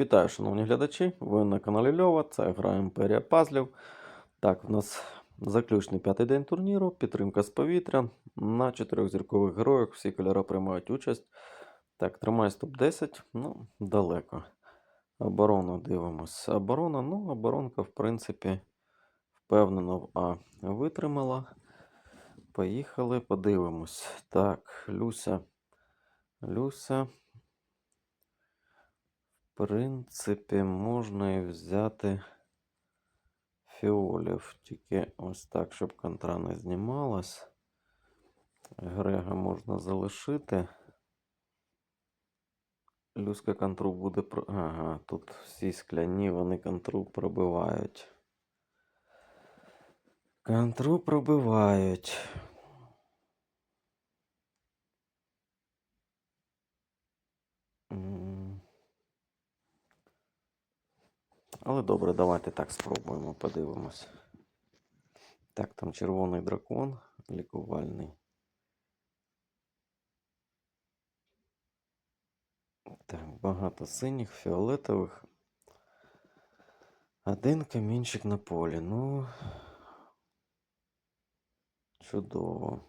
Вітаю, шановні глядачі. Ви на каналі Льова. Це гра Імперія Пазлів. Так, в нас заключний п'ятий день турніру, підтримка з повітря. На чотирьохзіркових героях всі кольори приймають участь. Так, тримаюсь топ-10, ну, далеко. Оборону дивимось. Оборона, ну, оборонка, в принципі, впевнено в А витримала. Поїхали, подивимось. Так, Люся. Люся. Принципі, можна і взяти фіолів. Тільки ось так, щоб контра не знімалась. Грега можна залишити. Люська контру буде. Ага, тут всі скляні, вони контру пробивають. Контру пробивають. М. Але добре, давайте так спробуємо, подивимось. Так, там червоний дракон лікувальний. Так, багато синіх, фіолетових. Один камінчик на полі. Ну. Чудово.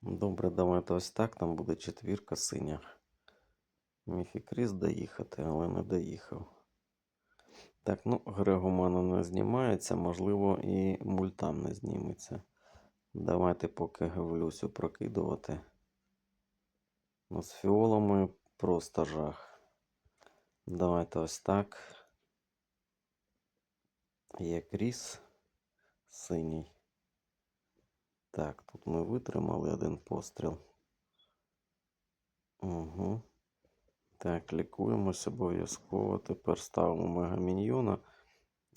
Добре, давайте ось так. Там буде четвірка синя. Міг і Кріс доїхати, але не доїхав. Так, ну, Грег у мене не знімається, можливо, і мультам не зніметься. Давайте поки в Люсю прокидувати. Ну, з фіолами просто жах. Давайте ось так. Є Кріс синій. Так, тут ми витримали один постріл. Угу. Так, лікуємося обов'язково. Тепер ставимо мегаміньйона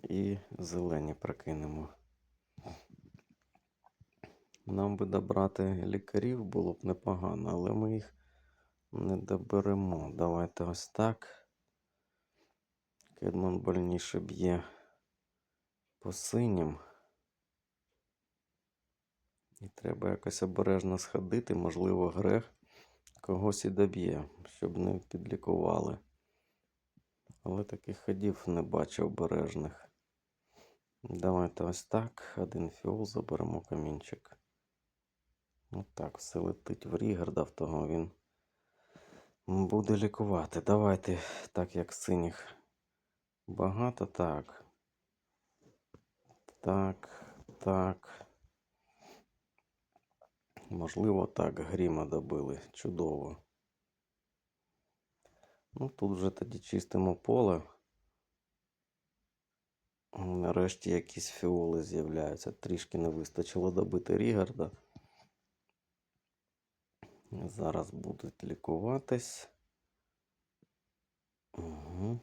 і зелені прокинемо. Нам би добрати лікарів було б непогано, але ми їх не доберемо. Давайте ось так. Кедман больніше б'є по синім. І треба якось обережно сходити, можливо, грех когось і доб'є, щоб не підлікували. Але таких ходів не бачив обережних. Давайте ось так. Один фіол заберемо камінчик. Отак, все летить в Рігарда, в того він буде лікувати. Давайте, так як синіх багато, так. Так, так. Можливо, так, гріма добили. Чудово. Ну, тут вже тоді чистимо поле. Нарешті якісь фіоли з'являються. Трішки не вистачило добити Рігарда. Зараз будуть лікуватись. Угу.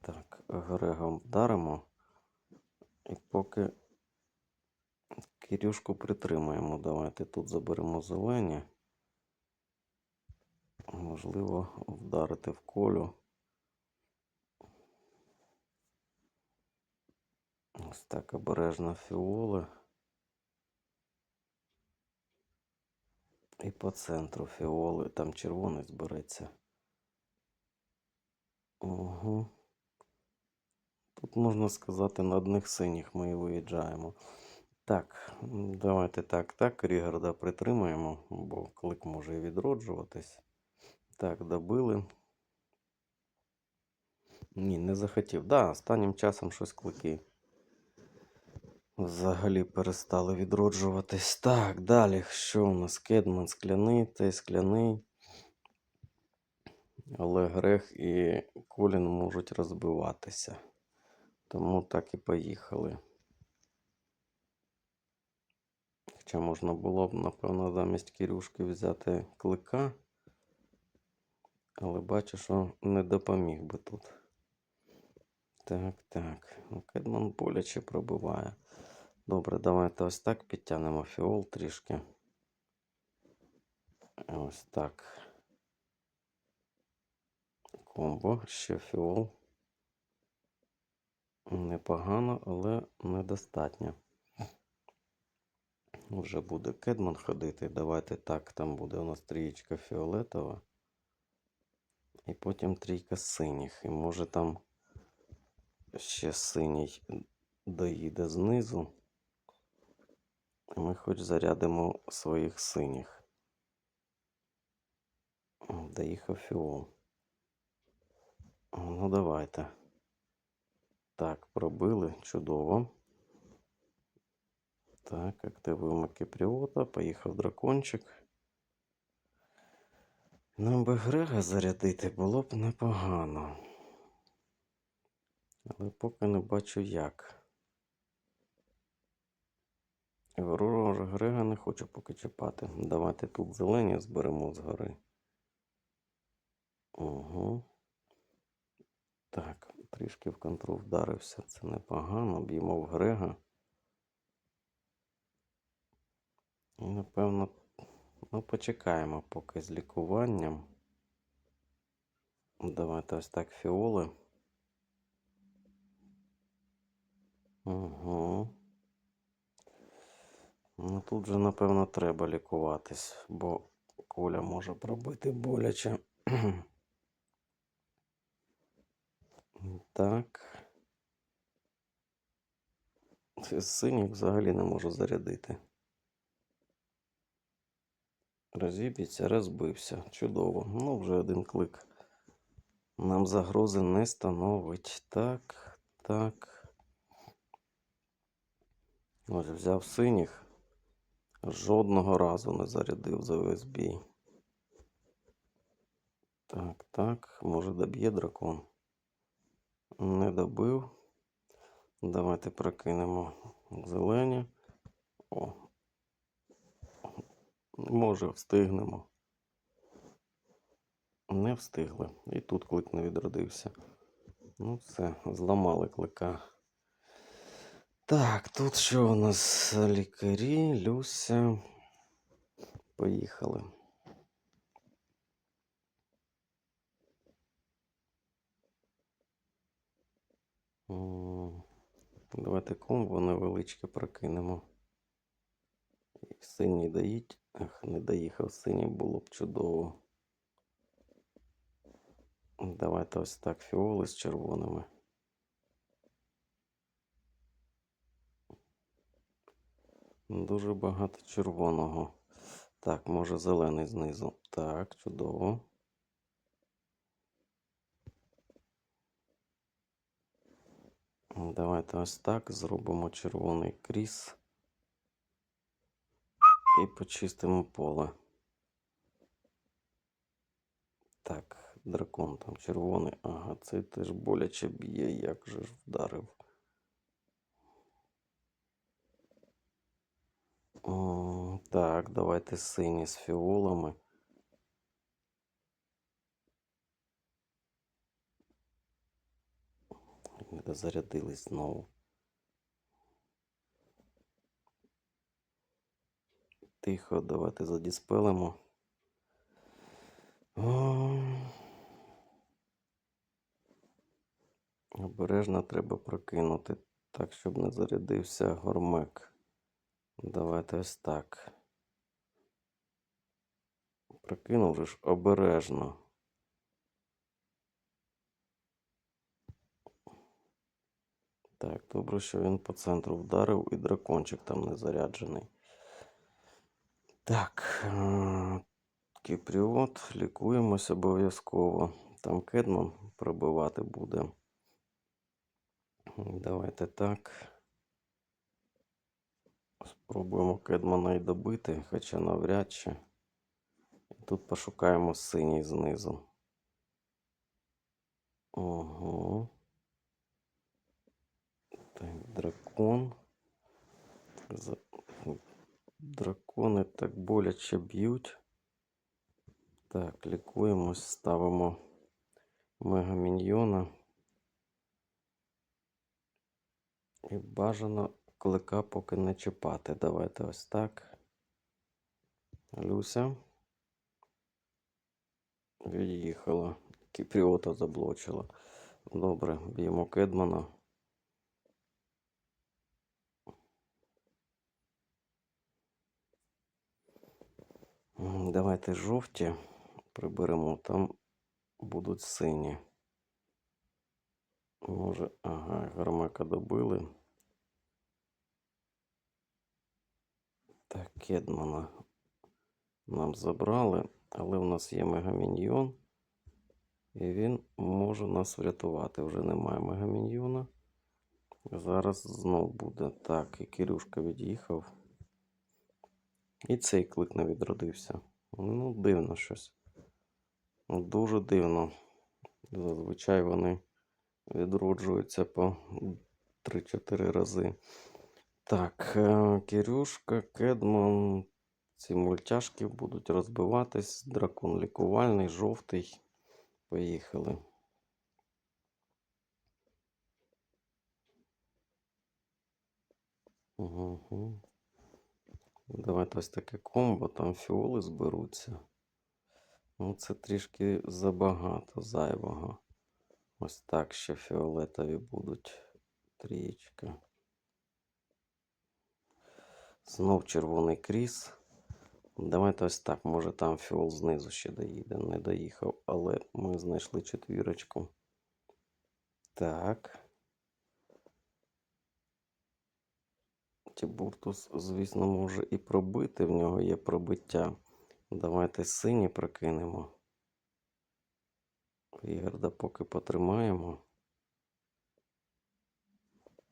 Так, Грегом вдаримо. І поки Кирюшку притримаємо. Давайте тут заберемо зелені. Можливо, вдарити в колю. Ось так обережно фіоли. І по центру фіоли. Там червоний збереться. Угу. Тут можна сказати, на одних синіх ми і виїжджаємо. Так, давайте так, так. Рігарда притримаємо, бо клик може відроджуватись. Так, добили. Ні, не захотів. Да, останнім часом щось клики. Взагалі перестали відроджуватись. Так, далі. Що у нас? Кедман скляний, той скляний. Але Грех і Колін можуть розбиватися. Тому так і поїхали. Хоча можна було б, напевно, замість Кирюшки взяти клика. Але бачу, що не допоміг би тут. Так, так. Ну, Кедман боляче пробиває. Добре, давайте ось так підтягнемо фіол трішки. Ось так. Комбо, ще фіол. Непогано, але недостатньо. Вже буде Кедман ходити. Давайте так, там буде у нас трієчка фіолетова. І потім трійка синіх. І може там ще синій доїде знизу. І Ми хоч зарядимо своїх синіх. Доїхав фіол. Ну, давайте. Так, пробили. Чудово. Так, активуємо Кіпріота. Поїхав дракончик. Нам би Грега зарядити було б непогано. Але поки не бачу як. Ворожа Грега не хочу поки чіпати. Давайте тут зелені зберемо згори. Угу. Так, трішки в контрол вдарився. Це непогано. Б'ємо в Грега. І, напевно, ну, почекаємо поки з лікуванням. Давайте ось так фіоли. Угу. Ну тут же, напевно, треба лікуватись, бо куля може пробити боляче. Так. Синіх взагалі не можу зарядити. Розіб'ється, розбився. Чудово. Ну, вже один клик. Нам загрози не становить. Так, так. Ось взяв синіх. Жодного разу не зарядив за бій. Так, так. Може доб'є дракон. Не добив. Давайте прокинемо зелені. О. Може, встигнемо. Не встигли. І тут клик не відродився. Ну, все, зламали клика. Так, тут що у нас лікарі, Люся. Поїхали. Давайте комбо невеличке прокинемо. Синій доїть. Ах, не доїхав синій, було б чудово. Давайте ось так фіоли з червоними. Дуже багато червоного. Так, може зелений знизу. Так, чудово. Давайте ось так зробимо червоний кріс. І почистимо поле. Так, дракон там червоний. Ага, цей теж боляче б'є, як же ж вдарив. М, Так, давайте сині з фіолами. Зарядились знову. Тихо, давайте задіспелимо. Обережно треба прокинути, так, щоб не зарядився гормек. Давайте ось так. Прокинув же ж обережно. Так, добре, що він по центру вдарив і дракончик там не заряджений. Так, е, Кіпріот, лікуємось обов'язково. Там Кедман пробивати буде. Давайте так. Спробуємо Кедмана і добити, хоча навряд чи. Тут пошукаємо синій знизу. Ого. Так, дракон. Дракони так боляче б'ють. Так, лікуємось, ставимо мегаміньйона. І бажано клика поки не чіпати. Давайте ось так. Люся. Від'їхала. Кіпріота заблочила. Добре, б'ємо Кедмана. Давайте жовті приберемо, там будуть сині. Може, ага, гармака добили. Так, Кедмана нам забрали, але в нас є мегаміньйон. І він може нас врятувати. Вже немає мегаміньйона. Зараз знов буде. Так, і Кирюшка від'їхав. І цей клик не відродився. Ну, дивно щось. Ну, Дуже дивно. Зазвичай вони відроджуються по 3-4 рази. Так, е, Кирюшка, Кедман. Ці мультяшки будуть розбиватись. Дракон лікувальний, жовтий. Поїхали. Угу. Давайте ось таке комбо, там фіоли зберуться. Ну, це трішки забагато, зайвого. Ось так ще фіолетові будуть. Трієчка. Знов червоний кріс. Давайте ось так. Може там фіол знизу ще доїде. Не доїхав, але ми знайшли четвірочку. Так. Тібуртус, звісно, може і пробити. В нього є пробиття. Давайте сині прокинемо. Ігорда поки потримаємо.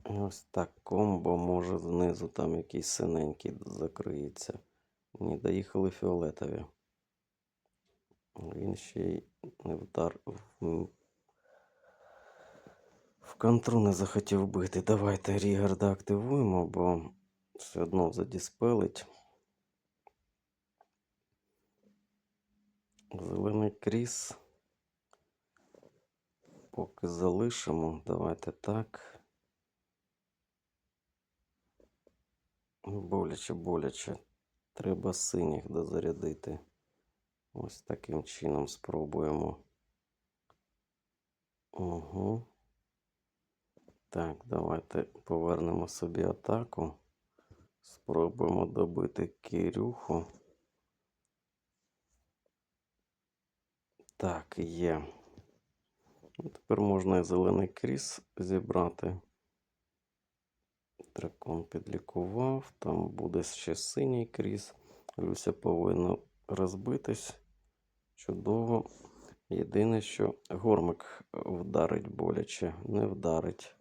Ось так комбо може знизу там якийсь синенький закриється. Ні, доїхали фіолетові. Він ще й не вдар в контру не захотів бити. Давайте Рігарда активуємо, бо все одно задіспелить. Зелений кріс. Поки залишимо. Давайте так. Боляче, боляче. Треба синіх дозарядити. Ось таким чином спробуємо. Угу. Так, давайте повернемо собі атаку. Спробуємо добити Кирюху. Так, є. Ну, Тепер можна і зелений кріс зібрати. Дракон підлікував. Там буде ще синій кріс. Люся повинна розбитись. Чудово. Єдине, що гормик вдарить боляче, не вдарить.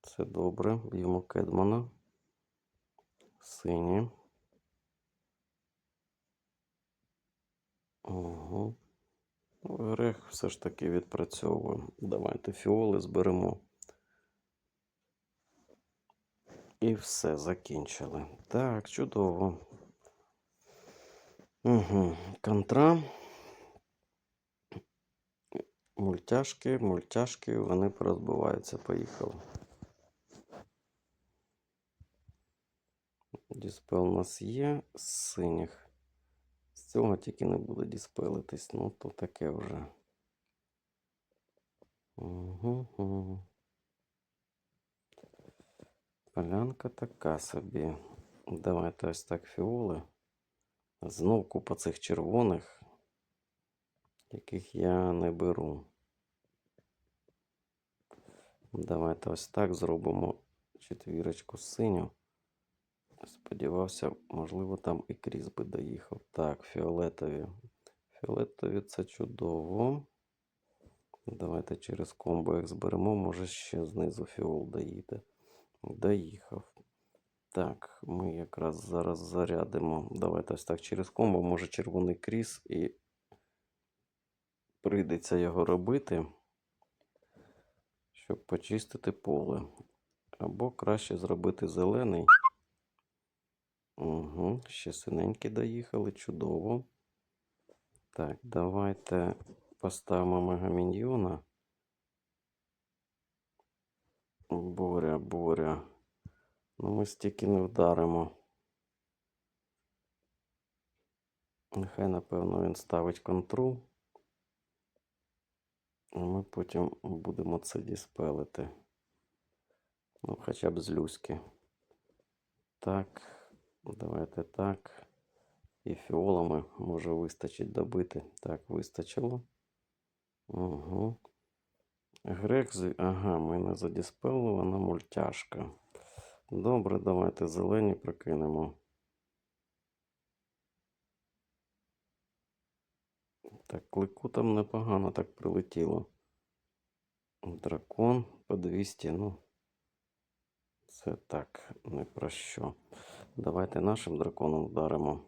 Це добре. Б'ємо Кедмана. Сині. Угу. Грех все ж таки відпрацьовує. Давайте фіоли зберемо. І все, закінчили. Так, чудово. Угу. Контра. Мультяшки, мультяшки, вони порозбиваються. Поїхали. Діспел у нас є з синіх. З цього тільки не буде діспелитись. Ну, то таке вже. Угу. Полянка така собі. Давайте ось так фіоли. Знов купа цих червоних, яких я не беру. Давайте ось так зробимо четвірочку синю. Сподівався, можливо, там і кріс би доїхав. Так, фіолетові. Фіолетові це чудово. Давайте через комбо їх зберемо. Може ще знизу фіол доїде. Доїхав. Так, ми якраз зараз зарядимо. Давайте ось так через комбо. Може червоний кріс і прийдеться його робити, щоб почистити поле. Або краще зробити зелений. Угу, ще синенькі доїхали, чудово. Так, давайте поставимо мегаміньйона. Боря, боря. Ну, ми стільки не вдаримо. Нехай, напевно, він ставить контру. А ми потім будемо це діспелити. Ну, хоча б з люськи. Так, давайте так. І фіолами може вистачить добити. Так, вистачило. Угу. Грек, ага, ми не задіспелили, вона мультяшка. Добре, давайте зелені прокинемо. Так, клику там непогано так прилетіло. Дракон по 200, ну. Це так, не про що. Давайте нашим драконом вдаримо.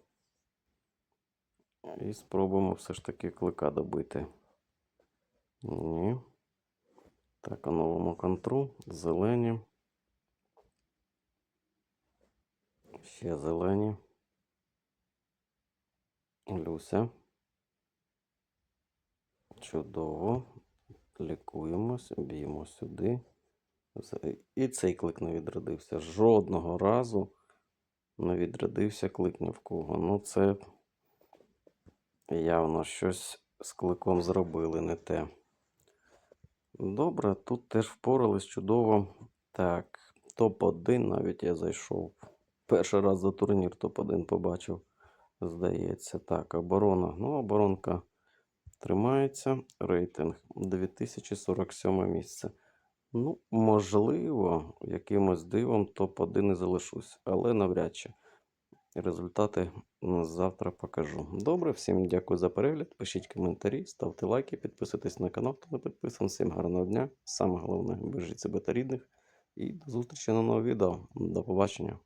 І спробуємо все ж таки клика добити. Ні. Так, а новому контру. Зелені. Ще зелені. Люся. Чудово. Лікуємось, б'ємо сюди. І цей клик не відродився. Жодного разу не відродився клик в кого. Ну, це явно щось з кликом зробили не те. Добре, тут теж впорались чудово. Так, топ-1 навіть я зайшов. Перший раз за турнір топ-1 побачив. Здається. Так, оборона. Ну, оборонка тримається. Рейтинг 2047 місце. Ну, можливо, якимось дивом топ-1 не залишусь, але навряд чи. Результати завтра покажу. Добре, всім дякую за перегляд. Пишіть коментарі, ставте лайки, підписуйтесь на канал, хто не підписаний. Всім гарного дня. Саме головне, бережіть себе та рідних. І до зустрічі на новому відео. До побачення.